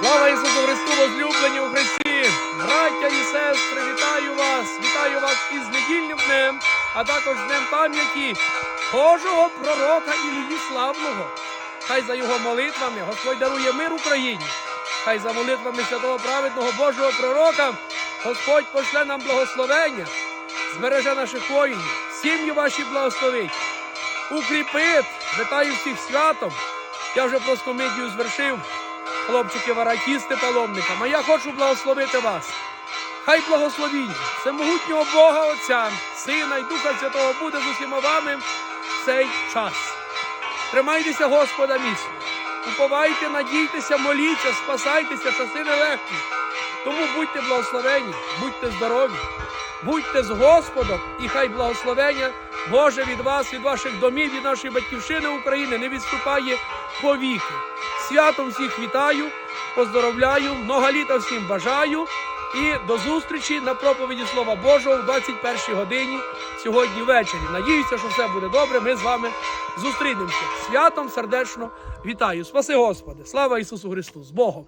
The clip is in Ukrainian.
Слава Ісусу Христу, возлюблені у Христі! Браття і сестри, вітаю вас! Вітаю вас із недільним днем, а також днем пам'яті Божого пророка Ілії Славного. Хай за його молитвами Господь дарує мир Україні. Хай за молитвами святого праведного Божого пророка Господь пошле нам благословення, збереже наших воїнів, сім'ї ваші благословить, укріпить, вітаю всіх святом. Я вже проскомидію звершив хлопчики варатісти паломникам, а я хочу благословити вас. Хай благословіння всемогутнього Бога Отця, Сина і Духа Святого буде з усіма вами в цей час. Тримайтеся Господа міцно, уповайте, надійтеся, моліться, спасайтеся, часи нелегкі. Тому будьте благословені, будьте здорові, будьте з Господом, і хай благословення Боже від вас, від ваших домів, від нашої батьківщини України не відступає повіки. Святом всіх вітаю, поздоровляю, много літа всім бажаю. І до зустрічі на проповіді Слова Божого в 21 годині сьогодні ввечері. Надіюся, що все буде добре. Ми з вами зустрінемося. Святом сердечно вітаю. Спаси Господи! Слава Ісусу Христу! З Богом!